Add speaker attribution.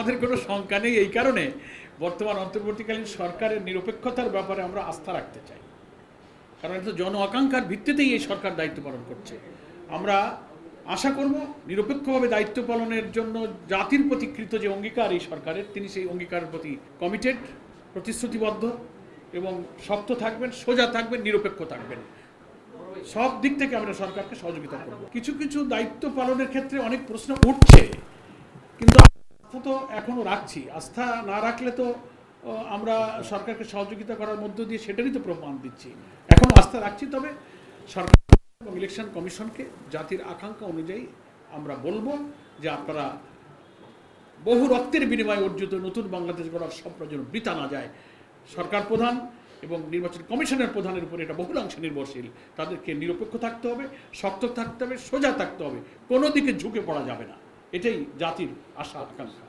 Speaker 1: আমাদের কোনো শঙ্কা নেই এই কারণে বর্তমান অন্তর্বর্তীকালীন সরকারের নিরপেক্ষতার ব্যাপারে আমরা আস্থা রাখতে চাই। কারণ এটা জন আকাঙ্ক্ষার ভিত্তিতেই এই সরকার দায়িত্ব পালন করছে। আমরা আশা করব নিরপেক্ষভাবে দায়িত্ব পালনের জন্য জাতির প্রতি কৃত যে অঙ্গীকার এই সরকারের, তিনি সেই অঙ্গীকারের প্রতি কমিটেড প্রতিশ্রুতিবদ্ধ এবং শক্ত থাকবেন, সোজা থাকবেন, নিরপেক্ষ থাকবেন। সব দিক থেকে আমরা সরকারকে সহযোগিতা করব। কিছু কিছু দায়িত্ব পালনের ক্ষেত্রে অনেক প্রশ্ন উঠছে, কিন্তু তো এখনও রাখছি। আস্থা না রাখলে তো আমরা সরকারকে সহযোগিতা করার মধ্য দিয়ে সেটারই তো প্রমাণ দিচ্ছি। এখন আস্থা রাখছি, তবে সরকার এবং ইলেকশন কমিশনকে জাতির আকাঙ্ক্ষা অনুযায়ী আমরা বলব যে আপনারা বহু রক্তের বিনিময়ে অর্জিত নতুন বাংলাদেশ গড়ার স্বপ্ন যেন বৃথা না যায়। সরকার প্রধান এবং নির্বাচন কমিশনের প্রধানের উপর এটা বহুলাংশে নির্ভরশীল। তাদেরকে নিরপেক্ষ থাকতে হবে, শক্ত থাকতে হবে, সোজা থাকতে হবে। কোনো দিকে ঝুঁকে পড়া যাবে না। এটাই জাতির আশা আকাঙ্ক্ষা।